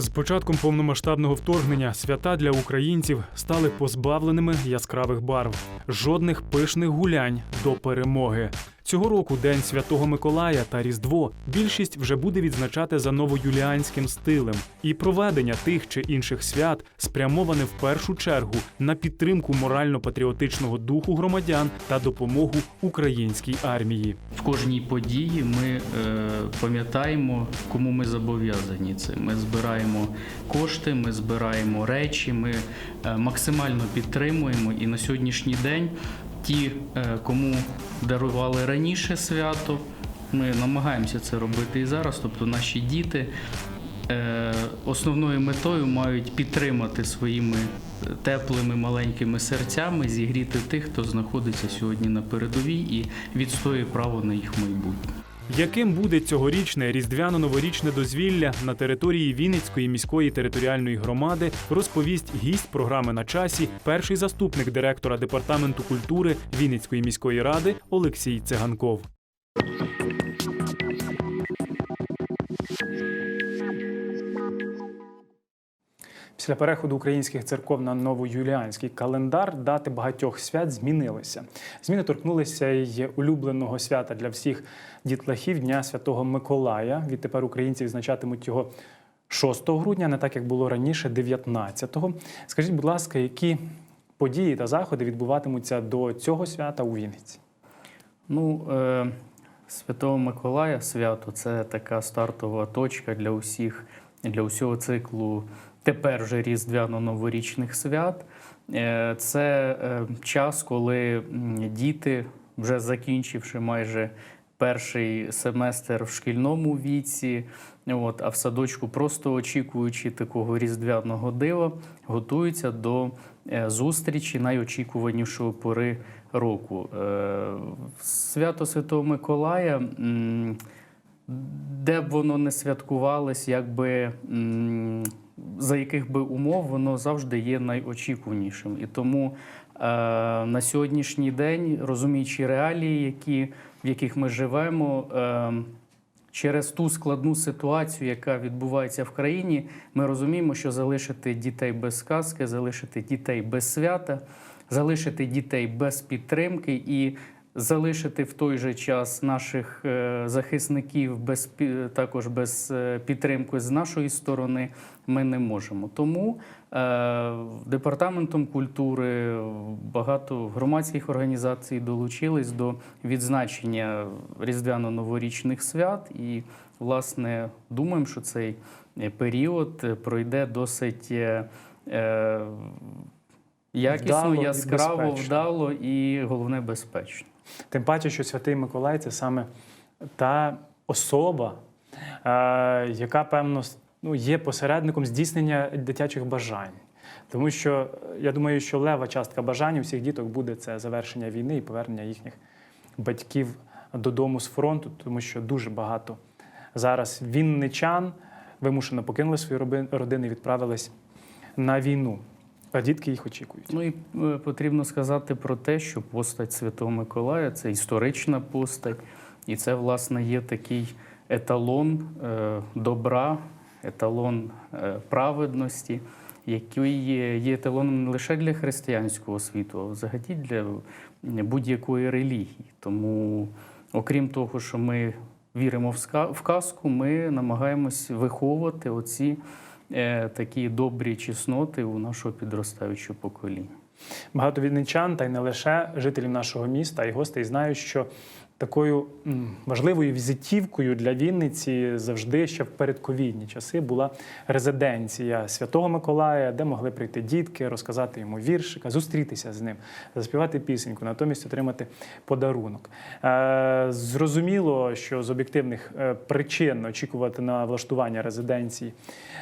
З початком повномасштабного вторгнення свята для українців стали позбавленими яскравих барв, жодних пишних гулянь до перемоги. Цього року День Святого Миколая та Різдво більшість вже буде відзначати за новоюліанським стилем, і проведення тих чи інших свят спрямоване в першу чергу на підтримку морально-патріотичного духу громадян та допомогу українській армії. В кожній події ми е, пам'ятаємо, кому ми зобов'язані це. Ми збираємо кошти, ми збираємо речі, ми е, максимально підтримуємо. І на сьогоднішній день ті, е, кому дарували раніше свято, ми намагаємося це робити і зараз. Тобто наші діти е, основною метою мають підтримати своїми теплими маленькими серцями, зігріти тих, хто знаходиться сьогодні на передовій і відстоює право на їх майбутнє. Яким буде цьогорічне різдвяно-новорічне дозвілля на території Вінницької міської територіальної громади, розповість гість програми на часі, перший заступник директора департаменту культури Вінницької міської ради Олексій Циганков. Після переходу українських церков на новоюліанський календар дати багатьох свят змінилися. Зміни торкнулися й улюбленого свята для всіх дітлахів Дня Святого Миколая. Відтепер українці відзначатимуть його 6 грудня, не так як було раніше, 19-го. Скажіть, будь ласка, які події та заходи відбуватимуться до цього свята у Вінниці? Ну, е, Святого Миколая свято це така стартова точка для усіх, для усього циклу тепер вже різдвяно-новорічних свят. Е, Це е, час, коли діти, вже закінчивши майже перший семестр в шкільному віці, от, а в садочку, просто очікуючи такого різдвяного дива, готуються до е, зустрічі найочікуванішої пори року. Свято Святого Миколая. де б воно не святкувалось, якби за яких би умов воно завжди є найочікуванішим. І тому е, на сьогоднішній день, розуміючи реалії, які, в яких ми живемо, е, через ту складну ситуацію, яка відбувається в країні, ми розуміємо, що залишити дітей без сказки, залишити дітей без свята, залишити дітей без підтримки і залишити в той же час наших е, захисників без також без е, підтримки з нашої сторони ми не можемо. Тому е, департаментом культури багато громадських організацій долучились до відзначення різдвяно-новорічних свят, і власне думаємо, що цей період пройде досить. е, е, Якісно, Вдало і яскраво, безпечно. вдало і головне безпечно. Тим паче, що Святий Миколай це саме та особа, е, яка, певно, ну, є посередником здійснення дитячих бажань. Тому що е, я думаю, що лева частка бажань у всіх діток буде це завершення війни і повернення їхніх батьків додому з фронту, тому що дуже багато зараз вінничан вимушено покинули свої родини і відправились на війну. А дітки їх очікують. Ну і е, потрібно сказати про те, що постать Святого Миколая це історична постать, і це, власне, є такий еталон е, добра, еталон е, праведності, який є, еталоном не лише для християнського світу, а взагалі для будь-якої релігії. Тому, окрім того, що ми віримо в казку, ми намагаємось виховувати оці е, такі добрі чесноти у нашого підростаючого покоління. Багато вінничан, та й не лише жителів нашого міста, й гостей знають, що такою важливою візитівкою для Вінниці завжди ще в передковідні часи була резиденція Святого Миколая, де могли прийти дітки, розказати йому віршика, зустрітися з ним, заспівати пісеньку, натомість отримати подарунок. Е, зрозуміло, що з об'єктивних е, причин очікувати на влаштування резиденції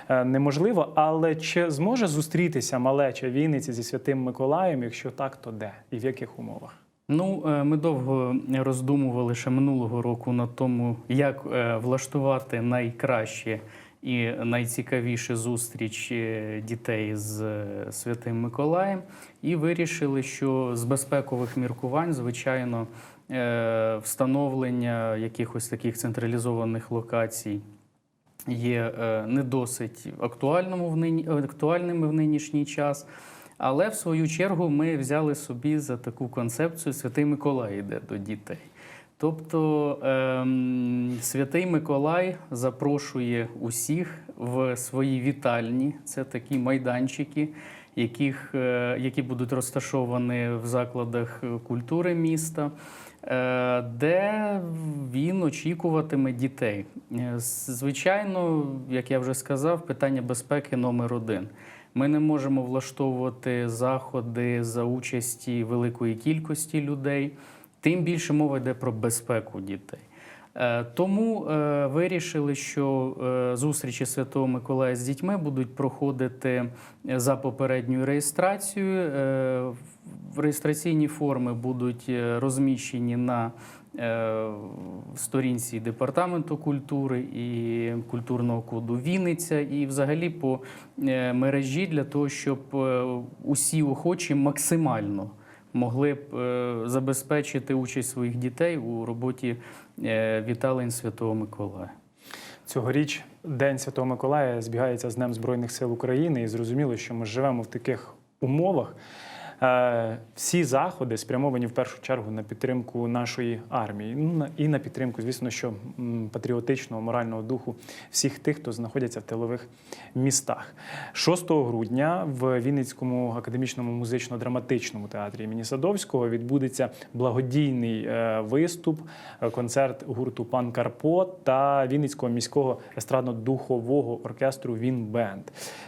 е, неможливо, але чи зможе зустрітися малеча Вінниці зі святим Миколаєм? Якщо так, то де і в яких умовах? Ну, е, ми довго роздумували ще минулого року на тому, як е, влаштувати найкраще і найцікавіше зустріч дітей з е, Святим Миколаєм, і вирішили, що з безпекових міркувань, звичайно, встановлення якихось таких централізованих локацій є не досить актуальними в нинішній час. Але в свою чергу ми взяли собі за таку концепцію Святий Миколай йде до дітей. Тобто ем, Святий Миколай запрошує усіх в свої вітальні. Це такі майданчики, яких, е, які будуть розташовані в закладах культури міста, е, де він очікуватиме дітей. Е, Звичайно, як я вже сказав, питання безпеки номер один. Ми не можемо влаштовувати заходи за участі великої кількості людей. Тим більше мова йде про безпеку дітей. Е, Тому е, вирішили, що е, зустрічі Святого Миколая з дітьми будуть проходити за попередньою реєстрацією. Реєстраційні форми будуть розміщені на е, сторінці Департаменту культури і культурного коду Вінниця, і взагалі по е, мережі для того, щоб е, усі охочі максимально могли б забезпечити участь своїх дітей у роботі віталень Святого Миколая. Цьогоріч День Святого Миколая збігається з Днем Збройних сил України, і зрозуміло, що ми живемо в таких умовах. Е, Всі заходи спрямовані в першу чергу на підтримку нашої армії, ну і на підтримку, звісно, що патріотичного морального духу всіх тих, хто знаходяться в тилових містах. 6 грудня в Вінницькому академічному музично-драматичному театрі імені Садовського відбудеться благодійний е, виступ, е, концерт гурту Пан Карпо та Вінницького міського естрадно-духового оркестру Він Бенд.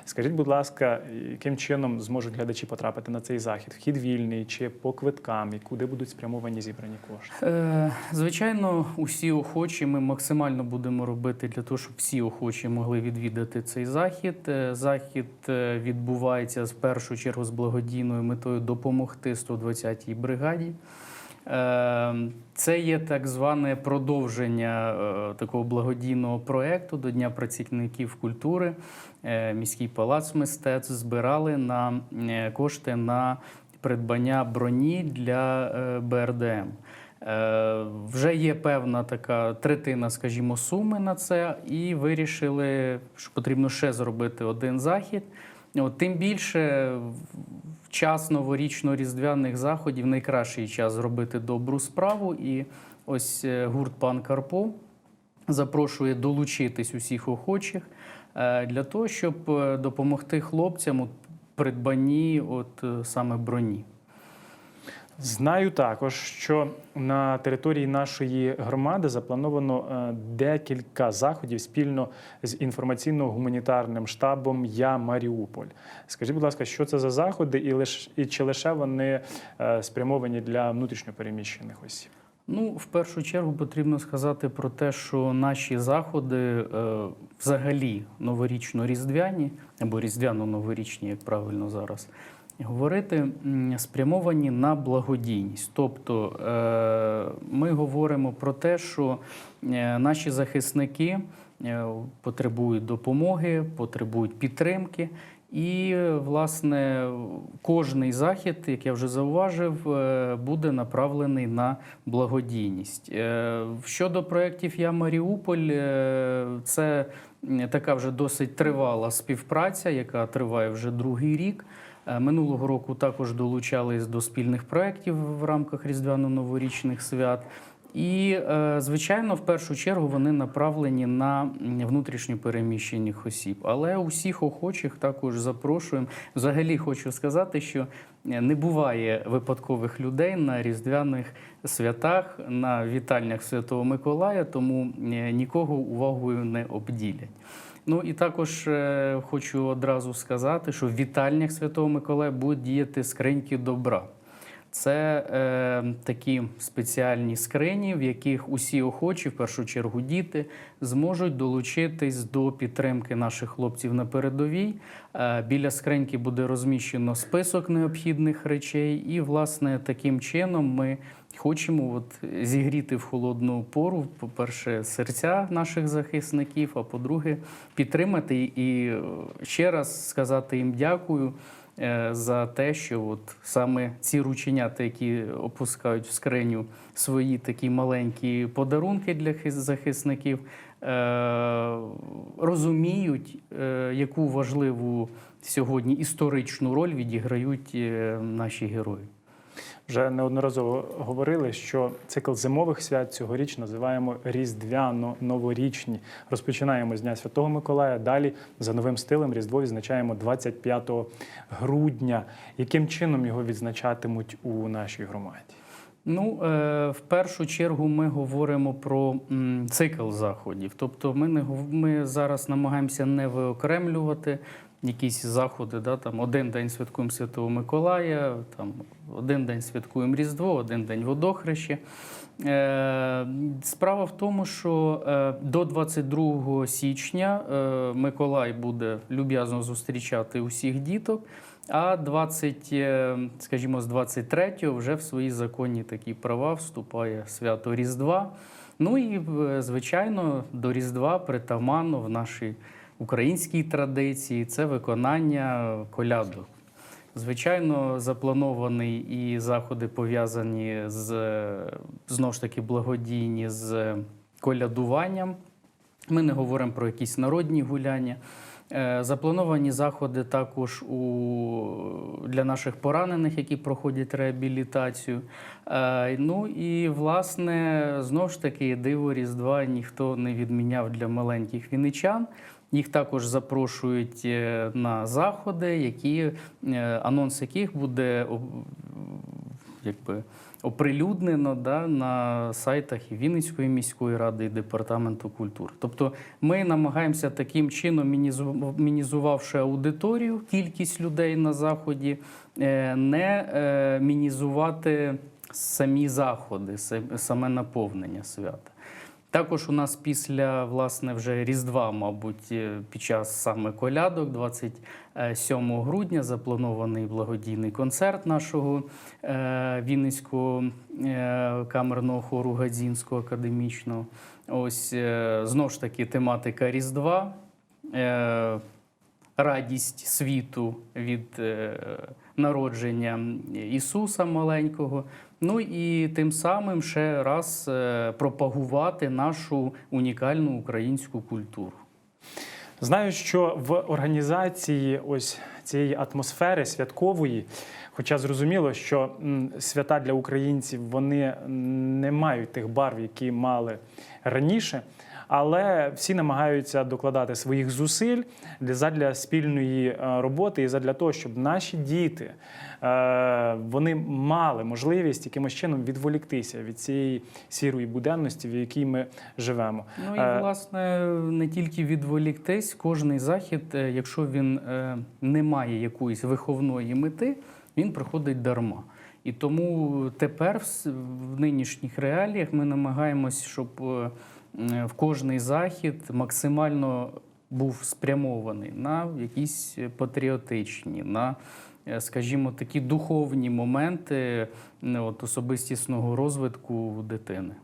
Скажіть, будь ласка, яким чином зможуть глядачі потрапити на цей захід? Вхід вільний чи по квиткам, і куди будуть спрямовані зібрані кошти? Е, Звичайно, усі охочі ми максимально будемо робити для того, щоб всі охочі могли відвідати цей захід. Е, Захід е, відбувається в першу чергу з благодійною метою допомогти 120-й бригаді. Е, Це є так зване продовження е, такого благодійного проєкту до Дня працівників культури. Е, Міський палац мистецтв збирали на е, кошти на придбання броні для БРДМ. Вже є певна така третина, скажімо, суми на це, і вирішили, що потрібно ще зробити один захід. Тим більше час новорічно-різдвяних заходів найкращий час зробити добру справу. І ось е, гурт Пан Карпо запрошує долучитись усіх охочих е, для того, щоб е, допомогти хлопцям у придбанні от саме броні. Знаю також, що на території нашої громади заплановано е, декілька заходів спільно з інформаційно-гуманітарним штабом Я Маріуполь. Скажіть, будь ласка, що це за заходи, і лиш і чи лише вони е, спрямовані для внутрішньопереміщених осіб? Ну, в першу чергу потрібно сказати про те, що наші заходи е, взагалі новорічно-різдвяні або різдвяно-новорічні, як правильно зараз говорити, спрямовані на благодійність. Тобто е, ми говоримо про те, що е, наші захисники е, потребують допомоги, потребують підтримки. І, власне, кожний захід, як я вже зауважив, буде направлений на благодійність. Щодо проєктів Я Маріуполь, це така вже досить тривала співпраця, яка триває вже другий рік. Е, Минулого року також долучались до спільних проєктів в рамках різдвяно-новорічних свят. І, е, звичайно, в першу чергу вони направлені на м, внутрішньо переміщених осіб. Але усіх охочих також запрошуємо. Взагалі хочу сказати, що е, не буває випадкових людей на різдвяних святах, на вітальнях Святого Миколая, тому нікого увагою не обділять. Ну і також е, хочу одразу сказати, що в вітальнях Святого Миколая будуть діяти скриньки добра. Це е, такі спеціальні скрині, в яких усі охочі, в першу чергу діти, зможуть долучитись до підтримки наших хлопців на передовій. Е, біля скриньки буде розміщено список необхідних речей, і, власне, таким чином ми хочемо от зігріти в холодну пору, по-перше, серця наших захисників, а по-друге, підтримати і ще раз сказати їм дякую за те, що от саме ці рученята, які опускають в скриню свої такі маленькі подарунки для хис- захисників, е, розуміють, е, яку важливу сьогодні історичну роль відіграють е, наші герої. Вже неодноразово говорили, що цикл зимових свят цьогоріч називаємо різдвяно-новорічні. Розпочинаємо з Дня Святого Миколая. Далі за новим стилем Різдво відзначаємо 25 грудня. Яким чином його відзначатимуть у нашій громаді? Ну, е, в першу чергу ми говоримо про цикл заходів. Тобто, ми не ми зараз намагаємося не виокремлювати якісь заходи. Да, там один день святкуємо Святого Миколая, там один день святкуємо Різдво, один день водохреща. Е, Справа в тому, що е, до 22 січня е, Миколай буде люб'язно зустрічати усіх діток. А 20, е, скажімо, з 23-го вже в свої законні такі права вступає свято Різдва. Ну і звичайно, до Різдва притаманно в нашій українській традиції це виконання колядок. Звичайно, заплановані і заходи пов'язані з знову ж таки благодійні з колядуванням. Ми не говоримо про якісь народні гуляння. Е, Заплановані заходи також у, для наших поранених, які проходять реабілітацію. Е, Ну і власне знову ж таки диво Різдва ніхто не відміняв для маленьких віничан. Їх також запрошують е, на заходи, які е, анонс яких буде якби оприлюднено да, на сайтах і Вінницької міської ради і департаменту культури. Тобто ми намагаємося таким чином, мінізу- мінізувавши аудиторію, кількість людей на заході, е, не мінізувати самі заходи, саме наповнення свята. Також у нас після власне вже Різдва, мабуть, е, під час саме колядок, 27 грудня, запланований благодійний концерт нашого е, Вінницького е, камерного хору Гадзінського академічного. Ось знову ж таки тематика Різдва. Радість світу від е, народження Ісуса маленького. Ну і тим самим ще раз е, пропагувати нашу унікальну українську культуру. Знаю, що в організації ось цієї атмосфери святкової, хоча зрозуміло, що свята для українців вони не мають тих барв, які мали раніше. Але всі намагаються докладати своїх зусиль для спільної е, роботи і задля того, щоб наші діти е, вони мали можливість якимось чином відволіктися від цієї сірої буденності, в якій ми живемо. Ну і Е, власне не тільки відволіктись, кожний захід, якщо він не має якоїсь виховної мети, він проходить дарма. І тому тепер в нинішніх реаліях ми намагаємось, щоб в кожний захід максимально був спрямований на якісь патріотичні, на, е, скажімо, такі духовні моменти е, от, особистісного розвитку дитини.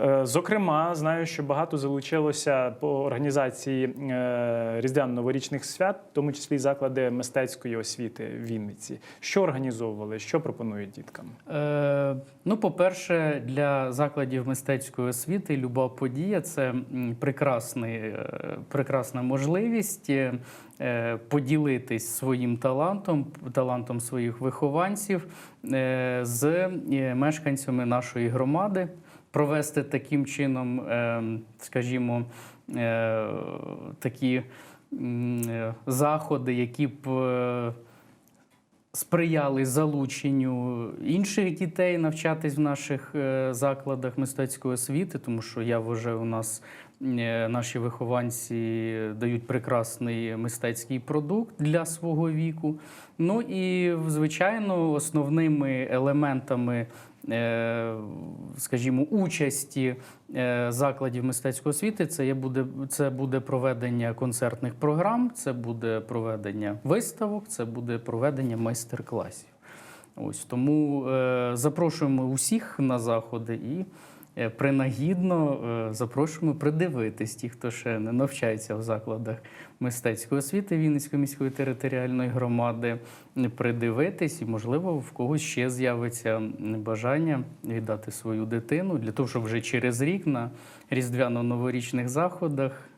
Е, Зокрема, знаю, що багато залучилося по організації е, різдвяно-новорічних свят, в тому числі заклади мистецької освіти в Вінниці. Що організовували, що пропонують діткам? Е, ну, по-перше, для закладів мистецької освіти люба подія це е, прекрасна можливість поділитись своїм талантом, талантом своїх вихованців з мешканцями нашої громади, провести таким чином, е, скажімо, е, такі е, заходи, які б. е, сприяли залученню інших дітей навчатись в наших закладах мистецької освіти, тому що я вважаю, у нас наші вихованці дають прекрасний мистецький продукт для свого віку. Ну і звичайно, основними елементами. Е, Скажімо, участі е, закладів мистецької освіти це буде це буде проведення концертних програм, це буде проведення виставок, це буде проведення майстер-класів. Ось тому е, запрошуємо усіх на заходи і принагідно е, запрошуємо придивитись ті, хто ще не навчається в закладах мистецької освіти Вінницької міської територіальної громади, придивитись, і, можливо, в когось ще з'явиться бажання віддати свою дитину для того, щоб вже через рік на різдвяно-новорічних заходах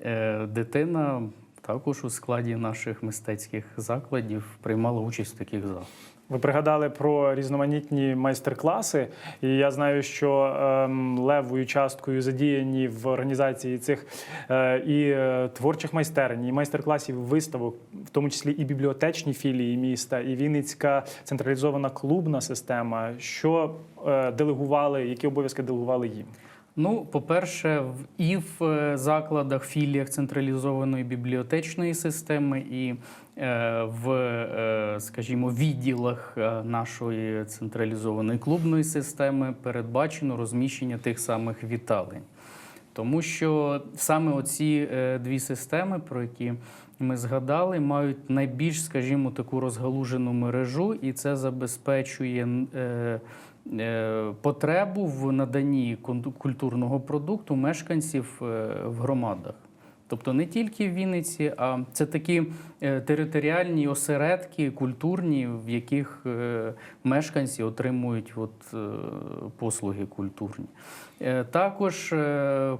е, дитина також у складі наших мистецьких закладів приймала участь в таких заходах. Ви пригадали про різноманітні майстер-класи, і я знаю, що ем, левою часткою задіяні в організації цих е, і е, творчих майстерень, і майстер-класів, виставок, в тому числі і бібліотечні філії міста, і Вінницька централізована клубна система. Що е, делегували, які обов'язки делегували їм? Ну, по-перше, в і в закладах, філіях централізованої бібліотечної системи, і в, е, скажімо, відділах е, нашої централізованої клубної системи передбачено розміщення тих самих віталень. Тому що саме оці е, дві системи, про які ми згадали, мають найбільш, скажімо, таку розгалужену мережу, і це забезпечує е, е, потребу в наданні культурного продукту мешканців е, в громадах. Тобто не тільки в Вінниці, а це такі е, територіальні осередки культурні, в яких е, мешканці отримують от, е, послуги культурні. Також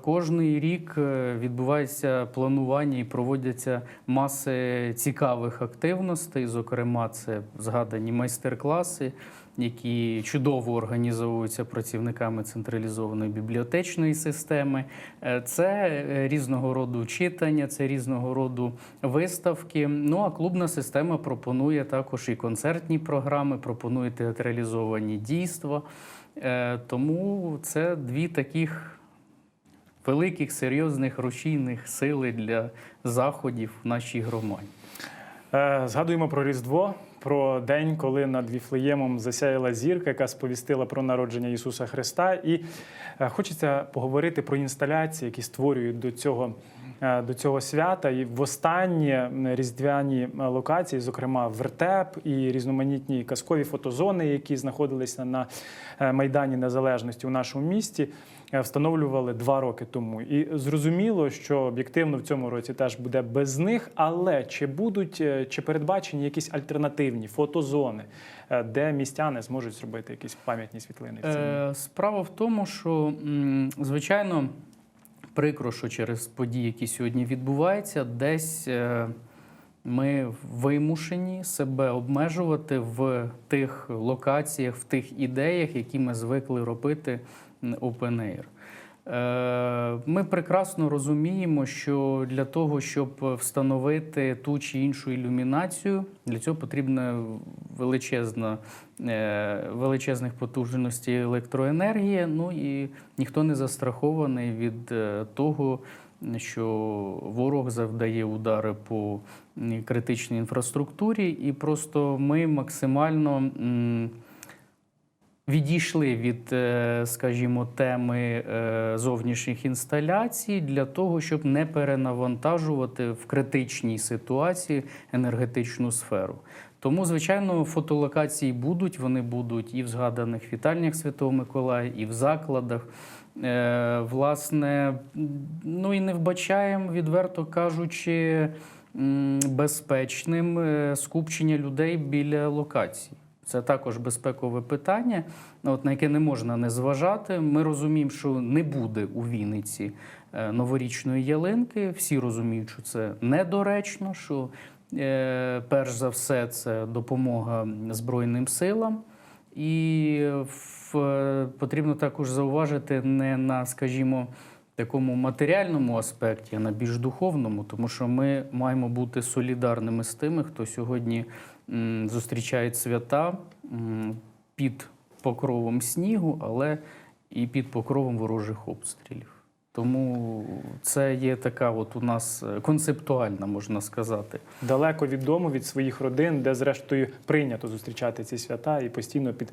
кожний рік відбувається планування і проводяться маси цікавих активностей. Зокрема, це згадані майстер-класи, які чудово організовуються працівниками централізованої бібліотечної системи. Е, Це е, різного роду читання, це різного роду виставки. Ну а клубна система пропонує також і концертні програми, пропонує театралізовані дійства. Е, Тому це дві таких великих, серйозних рушійних сили для заходів в нашій громаді. Згадуємо про Різдво, про день, коли над Віфлеємом засяяла зірка, яка сповістила про народження Ісуса Христа. І е, хочеться поговорити про інсталяції, які створюють до цього. е, До цього свята і в останні різдвяні е, локації, зокрема вертеп і різноманітні казкові фотозони, які знаходилися на майдані Незалежності у нашому місті, встановлювали два роки тому. І зрозуміло, що об'єктивно в цьому році теж буде без них. Але чи будуть е, чи передбачені якісь альтернативні фотозони, е, де містяни зможуть зробити якісь пам'ятні світлини? Е, Справа в тому, що звичайно прикро, що через події, які сьогодні відбуваються, десь е, ми вимушені себе обмежувати в тих локаціях, в тих ідеях, які ми звикли робити open air. Е, Ми прекрасно розуміємо, що для того, щоб встановити ту чи іншу ілюмінацію, для цього потрібна величезна, е, величезних потужностей електроенергії. Ну і ніхто не застрахований від е, того, що ворог завдає удари по критичній інфраструктурі, і просто ми максимально. Відійшли від, е, скажімо, теми е, зовнішніх інсталяцій для того, щоб не перенавантажувати в критичній ситуації енергетичну сферу. Тому, звичайно, фотолокації будуть, вони будуть і в згаданих вітальнях Святого Миколая, і в закладах. Е, Власне, ну і не вбачаємо, відверто кажучи, безпечним скупчення людей біля локацій. Це також безпекове питання, от, на яке не можна не зважати. Ми розуміємо, що не буде у Вінниці е, новорічної ялинки. Всі розуміють, що це недоречно, що е, перш за все це допомога Збройним силам. І в, е, потрібно також зауважити не на, скажімо, такому матеріальному аспекті, а на більш духовному, тому що ми маємо бути солідарними з тими, хто сьогодні м, зустрічає свята під покровом снігу, але і під покровом ворожих обстрілів. Тому це є така, от у нас е, концептуальна, можна сказати. далеко від від своїх родин, де зрештою прийнято зустрічати ці свята і постійно під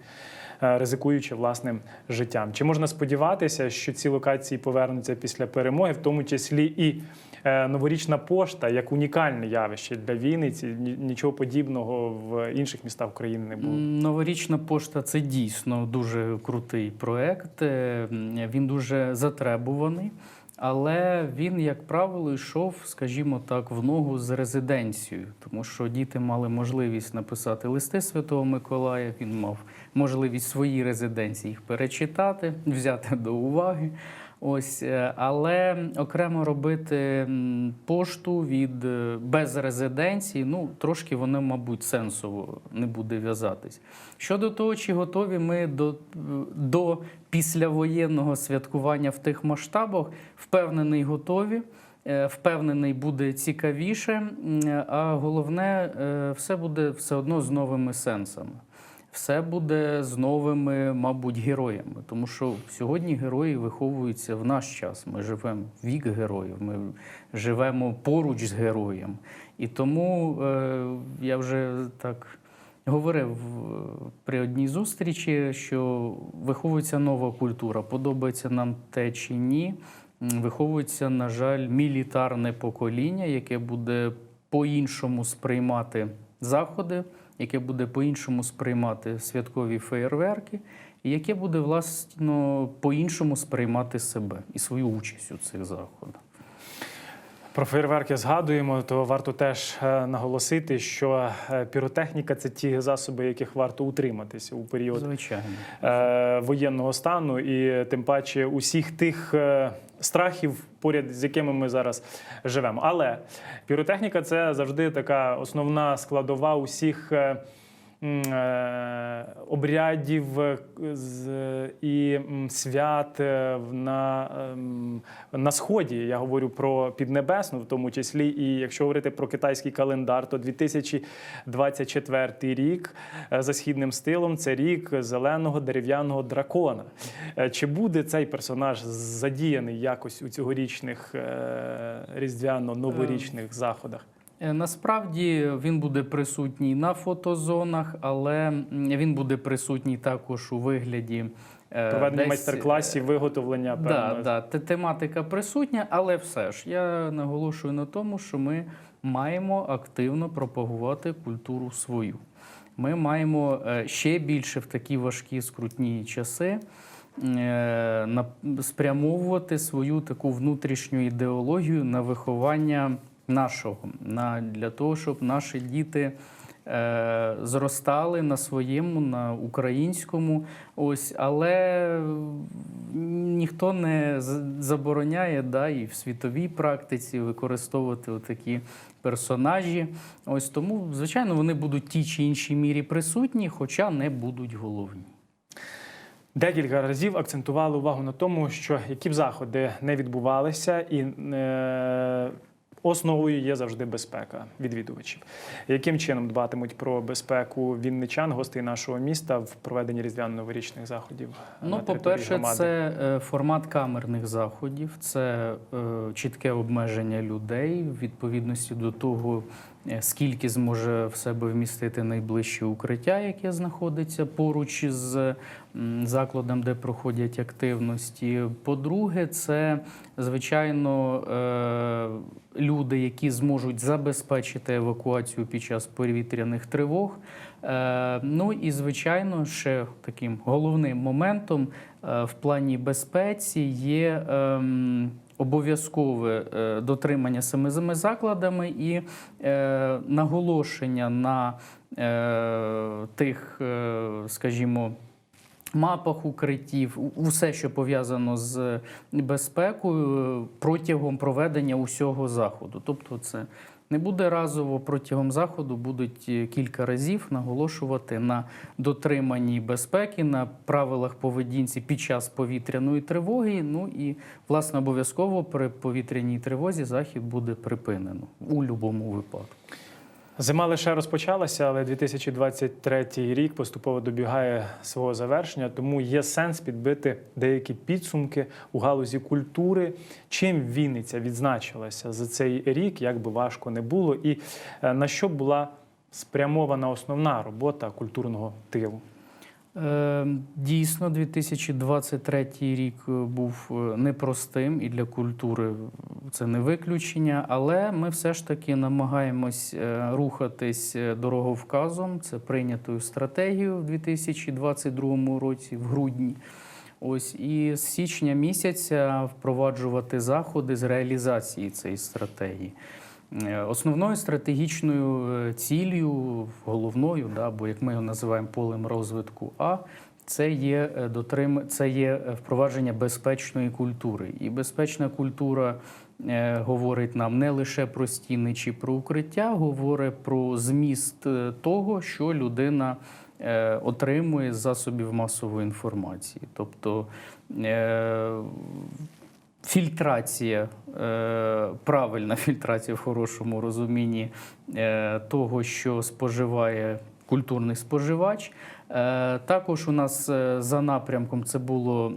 е, ризикуючи власним життям. Чи можна сподіватися, що ці локації повернуться після перемоги, в тому числі і новорічна пошта як унікальне явище для Вінниці. Нічого подібного в інших містах України не було. Новорічна пошта це дійсно дуже крутий проект. Е, Він дуже затребуваний, але він, як правило, йшов, скажімо так, в ногу з резиденцією, тому що діти мали можливість написати листи Святого Миколая. Він мав можливість в своїй резиденції їх перечитати, взяти до уваги. Ось, е, але окремо робити пошту від е, без резиденції, ну трошки воно, мабуть, сенсово не буде в'язатись. Щодо того, чи готові ми до, до післявоєнного святкування в тих масштабах, впевнений, готові. Е, Впевнений, буде цікавіше, а головне, все буде все одно з новими сенсами. Все буде з новими, мабуть, героями. Тому що сьогодні герої виховуються в наш час. Ми живемо вік героїв, ми живемо поруч з героєм. І тому е, я вже так говорив е, при одній зустрічі, що виховується нова культура. Подобається нам те чи ні. Виховується, на жаль, мілітарне покоління, яке буде по-іншому сприймати заходи, яке буде по-іншому сприймати святкові феєрверки, і яке буде власно по-іншому сприймати себе і свою участь у цих заходах. Про фейерверки згадуємо, то варто теж е, наголосити, що е, піротехніка це ті засоби, яких варто утриматися у період Звичайно. е, воєнного стану, і тим паче усіх тих страхів, поряд з якими ми зараз живемо. Але піротехніка це завжди така основна складова усіх. Е, Обрядів е, і свят е, на, ем, на сході. Я говорю про Піднебесну, в тому числі. І якщо говорити про китайський календар, то 2024 рік за східним стилом це рік зеленого дерев'яного дракона. Чи буде цей персонаж задіяний якось у цьогорічних різдвяно-новорічних заходах? Е, Насправді він буде присутній на фотозонах, але він буде присутній також у вигляді е, Проведення майстер-класів, виготовлення Да, певно. да, те- тематика присутня, але все ж я наголошую на тому, що ми маємо активно пропагувати культуру свою. Ми маємо е, ще більше в такі важкі скрутні часи е, спрямовувати свою таку внутрішню ідеологію на виховання нашого, на, для того, щоб наші діти е, зростали на своєму, на українському. Ось, але ніхто не забороняє да, і в світовій практиці використовувати такі персонажі. Ось тому, звичайно, вони будуть в тій чи іншій мірі присутні, хоча не будуть головні. Декілька разів акцентували увагу на тому, що які б заходи не відбувалися, і е, основою є завжди безпека відвідувачів. Яким чином дбатимуть про безпеку вінничан, гостей нашого міста в проведенні різдвяно-новорічних заходів? Ну, по-перше, це е, формат камерних заходів, це е, чітке обмеження людей в відповідності до того, е, скільки зможе в себе вмістити найближче укриття, яке знаходиться поруч з закладом, де проходять активності. По-друге, це звичайно е, люди, які зможуть забезпечити евакуацію під час повітряних тривог. Е, Ну і звичайно, ще таким головним моментом е, в плані безпеці є ем, обов'язкове е, дотримання самими закладами і е, наголошення на е, тих, скажімо, мапах укриттів, усе, що пов'язано з безпекою протягом проведення усього заходу. Тобто, це не буде разово протягом заходу, будуть е, кілька разів наголошувати на дотриманні безпеки, на правилах поведінці під час повітряної тривоги. Ну і власне обов'язково при повітряній тривозі захід буде припинено у будь-якому випадку. Зима лише розпочалася, але 2023 рік поступово добігає свого завершення, тому є сенс підбити деякі підсумки у галузі культури. Чим Вінниця відзначилася за цей рік, як би важко не було, і е, на що була спрямована основна робота культурного тилу. Е, Дійсно, 2023 рік е, був е, непростим і для культури це не виключення, але ми все ж таки намагаємось е, рухатись дороговказом. Це прийнятою стратегією в 2022 році, в грудні. Ось і з січня місяця впроваджувати заходи з реалізації цієї стратегії. Е, Основною стратегічною е, ціллю, головною, да, бо як ми його називаємо полем розвитку А, це є е, дотрим... це є впровадження безпечної культури. І безпечна культура говорить нам не лише про стіни чи про укриття, говорить про зміст того, що людина отримує засобів масової інформації. Тобто фільтрація, е, правильна фільтрація в хорошому розумінні е, того, що споживає культурний споживач. Е, Також у нас за напрямком це було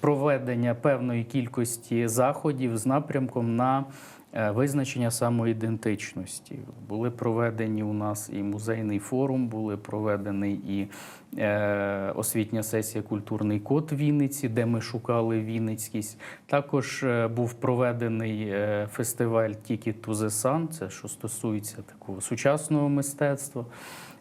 проведення певної кількості заходів з напрямком на визначення самоідентичності. Були проведені у нас і музейний форум, були проведені і е, освітня сесія Культурний код Вінниці, де ми шукали Вінницькість. Також е, був проведений е, фестиваль the Sun, це що стосується такого сучасного мистецтва.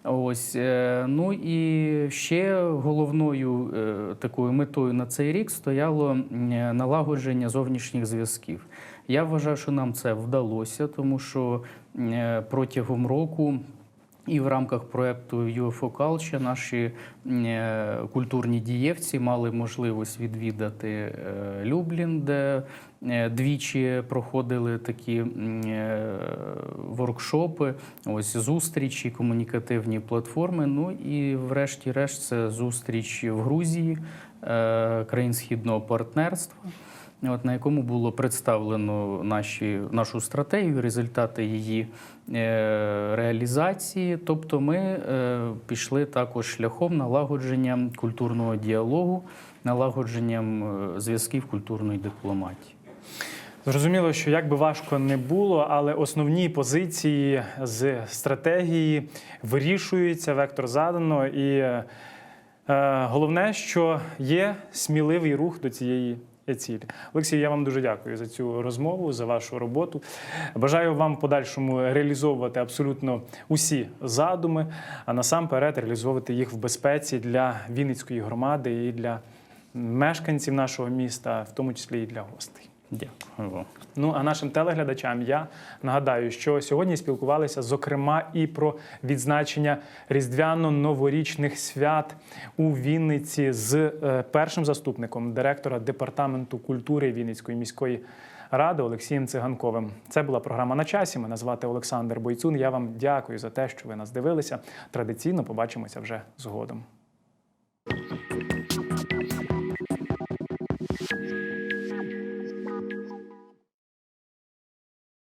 Ось е, ну і ще головною е, такою метою на цей рік стояло е, налагодження зовнішніх зв'язків. Я вважаю, що нам це вдалося, тому що е, протягом року. І в рамках проекту UFO Culture наші е, культурні дієвці мали можливість відвідати е, Люблін, де двічі проходили такі воркшопи, ось зустрічі, комунікативні платформи. Ну і врешті-решт це зустріч в Грузії, країн східного партнерства. От на якому було представлено наші, нашу стратегію, результати її е, реалізації. Тобто, ми е, пішли також шляхом налагодження культурного діалогу, налагодженням е, зв'язків культурної дипломатії. Зрозуміло, що як би важко не було, але основні позиції з стратегії вирішуються, вектор задано. І е, головне, що є сміливий рух до цієї цілі. Олексій, я вам дуже дякую за цю розмову, за вашу роботу. Бажаю вам подальшому реалізовувати абсолютно усі задуми, а насамперед реалізовувати їх в безпеці для Вінницької громади і для мешканців нашого міста, в тому числі і для гостей. Дякую. Ну а нашим телеглядачам я нагадаю, що сьогодні спілкувалися зокрема і про відзначення різдвяно-новорічних свят у Вінниці з е, першим заступником директора департаменту культури Вінницької міської ради Олексієм Циганковим. Це була програма на часі. Мене звати Олександр Бойцун. Я вам дякую за те, що ви нас дивилися. Традиційно побачимося вже згодом.